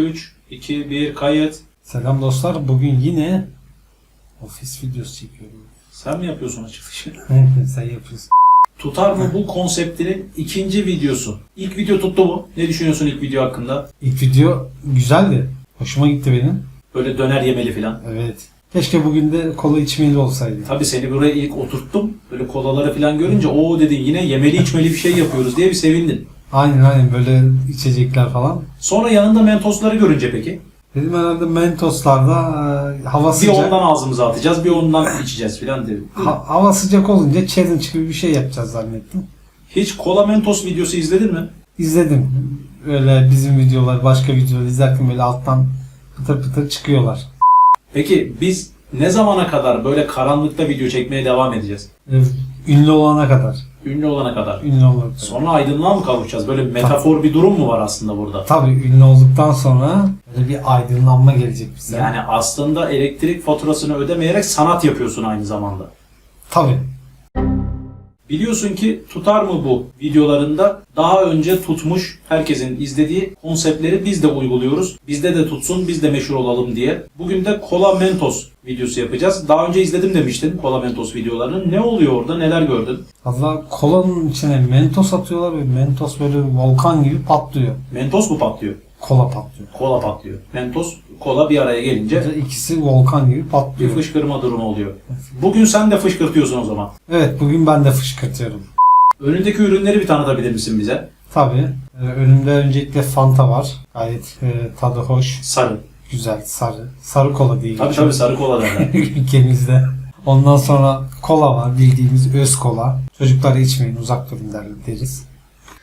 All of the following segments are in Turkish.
3, 2, 1 kayıt. Selam dostlar. Bugün yine ofis videosu çekiyorum. Sen mi yapıyorsun açılışı? Sen yapıyorsun. Tutar mı bu konseptinin ikinci videosu? İlk video tuttu mu? Ne düşünüyorsun ilk video hakkında? İlk video güzeldi. Hoşuma gitti benim. Böyle döner yemeli falan. Evet. Keşke bugün de kola içmeli olsaydı. Tabii seni buraya ilk oturttum. Böyle kolaları falan görünce o dedin yine yemeli içmeli bir şey yapıyoruz diye bir sevindin. Aynen aynen böyle içecekler falan. Sonra yanında mentosları görünce peki? Dedim herhalde Mentos'larda e, hava Bir sıcak. ondan ağzımıza atacağız, bir ondan içeceğiz falan dedim. Ha- hava sıcak olunca challenge gibi bir şey yapacağız zannettim. Hiç kola mentos videosu izledin mi? İzledim. Öyle bizim videolar, başka videolar izlerken böyle alttan pıtır pıtır çıkıyorlar. Peki biz ne zamana kadar böyle karanlıkta video çekmeye devam edeceğiz? Ünlü olana kadar. Ünlü olana kadar. Ünlü olana kadar. Sonra aydınlığa mı kavuşacağız? Böyle metafor bir durum mu var aslında burada? Tabii ünlü olduktan sonra böyle bir aydınlanma gelecek bize. Yani aslında elektrik faturasını ödemeyerek sanat yapıyorsun aynı zamanda. Tabii. Biliyorsun ki tutar mı bu videolarında daha önce tutmuş herkesin izlediği konseptleri biz de uyguluyoruz. Bizde de tutsun biz de meşhur olalım diye. Bugün de Kola Mentos videosu yapacağız. Daha önce izledim demiştin Kola Mentos videolarını. Ne oluyor orada neler gördün? Valla kolanın içine mentos atıyorlar ve mentos böyle volkan gibi patlıyor. Mentos mu patlıyor? Kola patlıyor. Kola patlıyor. Mentos, kola bir araya gelince ikisi volkan gibi bir patlıyor. fışkırma durumu oluyor. Bugün sen de fışkırtıyorsun o zaman. Evet bugün ben de fışkırtıyorum. Önündeki ürünleri bir tanıtabilir misin bize? Tabii. e, önümde öncelikle Fanta var. Gayet e, tadı hoş, Sarı. güzel, sarı. Sarı kola diye Tabii tabii sarı kola derler. ülkemizde. Ondan sonra kola var bildiğimiz öz kola. Çocukları içmeyin uzak durun der- deriz.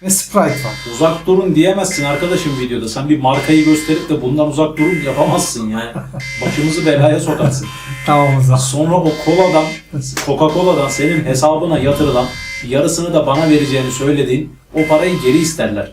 Ve Sprite var. uzak durun diyemezsin arkadaşım videoda. Sen bir markayı gösterip de bundan uzak durun yapamazsın yani. Başımızı belaya sokarsın. Tamam o zaman. Sonra o koladan, Coca-Cola'dan senin hesabına yatırılan yarısını da bana vereceğini söylediğin o parayı geri isterler.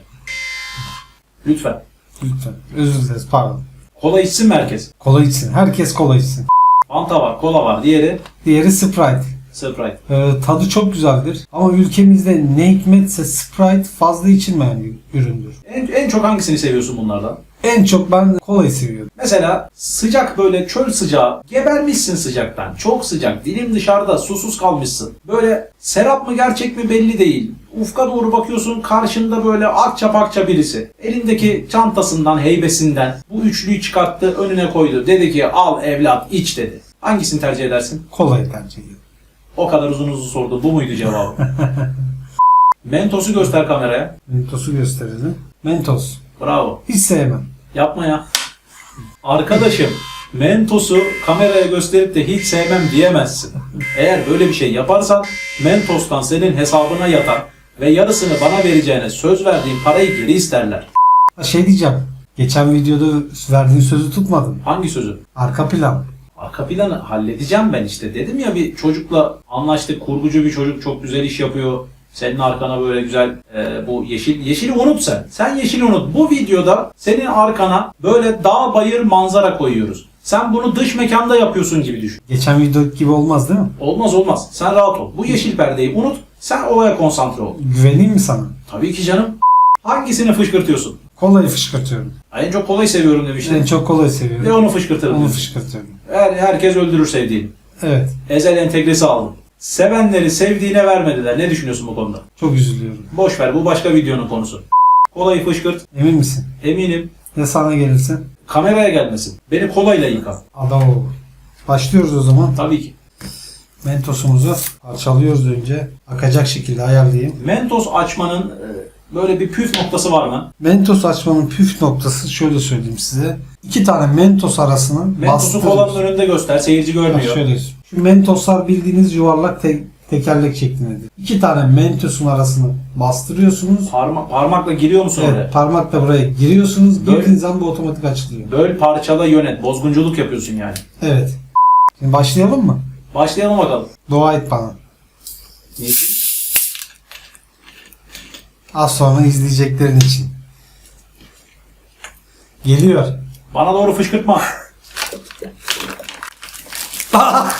Lütfen. Lütfen. Özür dileriz pardon. Kola içsin mi herkes? Kola içsin. Herkes kola içsin. Fanta var, kola var. Diğeri Diğeri Sprite. Sprite. Ee, tadı çok güzeldir. Ama ülkemizde ne hikmetse Sprite fazla içilmeyen bir üründür. En, en çok hangisini seviyorsun bunlardan? En çok ben kolayı seviyorum. Mesela sıcak böyle çöl sıcağı, gebermişsin sıcaktan. Çok sıcak, dilin dışarıda, susuz kalmışsın. Böyle serap mı gerçek mi belli değil. Ufka doğru bakıyorsun karşında böyle akça pakça birisi. Elindeki çantasından, heybesinden bu üçlüyü çıkarttı, önüne koydu. Dedi ki al evlat iç dedi. Hangisini tercih edersin? Kolayı tercih ediyorum. O kadar uzun uzun sordum. Bu muydu cevabı? Mentos'u göster kameraya. Mentos'u gösterelim. Mentos. Bravo. Hiç sevmem. Yapma ya. Arkadaşım Mentos'u kameraya gösterip de hiç sevmem diyemezsin. Eğer böyle bir şey yaparsan Mentos'tan senin hesabına yatan ve yarısını bana vereceğine söz verdiğin parayı geri isterler. Ha, Şey diyeceğim. Geçen videoda verdiğin sözü tutmadın. Hangi sözü? Arka plan. Arka planı halledeceğim ben işte. Dedim ya bir çocukla anlaştık. Kurgucu bir çocuk çok güzel iş yapıyor. Senin arkana böyle güzel e, bu yeşil yeşili unut sen. Sen yeşili unut. Bu videoda senin arkana böyle dağ bayır manzara koyuyoruz. Sen bunu dış mekanda yapıyorsun gibi düşün. Geçen video gibi olmaz değil mi? Olmaz olmaz. Sen rahat ol. Bu yeşil perdeyi unut. Sen olaya konsantre ol. Güveneyim mi sana? Tabii ki canım. Hangisini fışkırtıyorsun? Kolayı fışkırtıyorum. En çok kolayı seviyorum demiştin. En çok kolayı Ve seviyorum. onu fışkırtırım. Onu fışkırtıyorum. Her, herkes öldürür sevdiğini. Evet. Ezel entegresi aldım. Sevenleri sevdiğine vermediler. Ne düşünüyorsun bu konuda? Çok üzülüyorum. Boş ver bu başka videonun konusu. Kolayı fışkırt. Emin misin? Eminim Ya sana gelirse? kameraya gelmesin. Beni kolayla yıka. Adam olur. Başlıyoruz o zaman. Tabii ki. Mentosumuzu parçalıyoruz önce. Akacak şekilde ayarlayayım. Mentos açmanın e, böyle bir püf noktası var mı? Mentos açmanın püf noktası şöyle söyleyeyim size. İki tane Mentos arasını Mentos'u bastırıyoruz. kolanın önünde göster. Seyirci görmüyor. şöyle. Şu Mentoslar bildiğiniz yuvarlak te- tekerlek şeklindedir. İki tane Mentos'un arasını bastırıyorsunuz. Parma- parmakla giriyor musun oraya? Evet, parmakla buraya giriyorsunuz. Böyle- Girdiğiniz zaman bu otomatik açılıyor. Böl parçala yönet. Bozgunculuk yapıyorsun yani. Evet. Şimdi başlayalım mı? Başlayalım bakalım. Dua et bana. Niçin? Az sonra izleyeceklerin için. Geliyor. Bana doğru fışkırtma.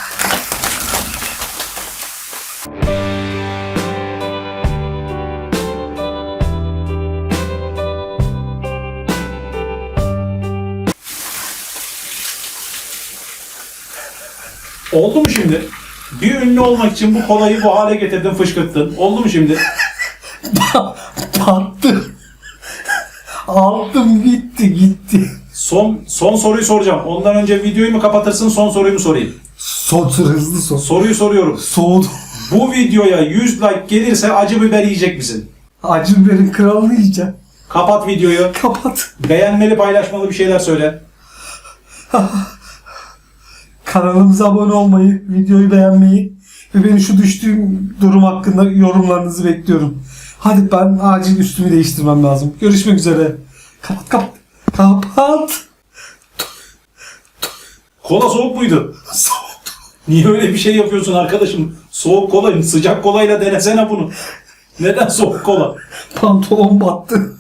Oldu mu şimdi? Bir ünlü olmak için bu kolayı bu hale getirdin, fışkırttın. Oldu mu şimdi? Battı. Aldım gitti gitti. Son son soruyu soracağım. Ondan önce videoyu mu kapatırsın, son soruyu mu sorayım? Son hızlı son. Soruyu soruyorum. Soğudu. Bu videoya 100 like gelirse acı biber yiyecek misin? Acı biberin kralını yiyeceğim. Kapat videoyu. Kapat. Beğenmeli, paylaşmalı bir şeyler söyle. Kanalımıza abone olmayı, videoyu beğenmeyi ve beni şu düştüğüm durum hakkında yorumlarınızı bekliyorum. Hadi ben acil üstümü değiştirmem lazım. Görüşmek üzere. Kapat kapat. Kapat. Kola soğuk muydu? Soğudu. Niye öyle bir şey yapıyorsun arkadaşım? Soğuk kola, sıcak kolayla denesene bunu. Neden soğuk kola? Pantolon battı.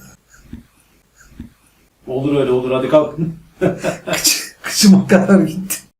Olur öyle olur hadi kalk. Kıç, kıçıma kadar gitti.